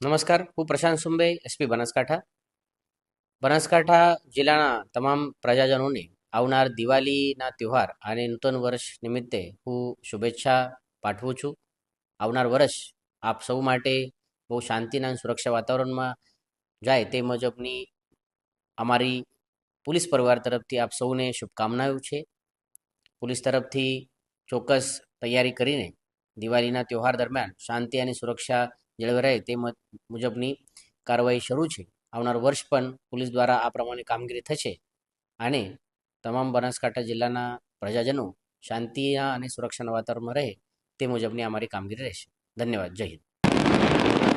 નમસ્કાર, હું પ્રશાંત સુંબે, એસપી બનાસકાંઠા. બનાસકાંઠા જિલ્લાના તમામ પ્રજાજનોને આવનાર દિવાળીના તહેવાર અને નૂતન વર્ષ નિમિત્તે હું શુભેચ્છા પાઠવું છું. આવનાર વર્ષ આપ સૌ માટે બહુ શાંતિના સુરક્ષા વાતાવરણમાં જાય તે મુજબની અમારી પોલીસ પરિવાર તરફથી આપ સૌને શુભકામનાઓ છે. પોલીસ તરફથી ચોક્કસ તૈયારી કરીને દિવાળીના તહેવાર દરમિયાન શાંતિ અને સુરક્ષા જળવાઈ રહે તે મુજબની કાર્યવાહી શરૂ છે. આવનાર વર્ષ પણ પોલીસ દ્વારા આ પ્રમાણે કામગીરી થશે અને તમામ બનાસકાંઠા જિલ્લાના પ્રજાજનો શાંતિના અને સુરક્ષાના વાતાવરણમાં રહે તે મુજબની અમારી કામગીરી રહેશે. ધન્યવાદ. જય હિન્દ.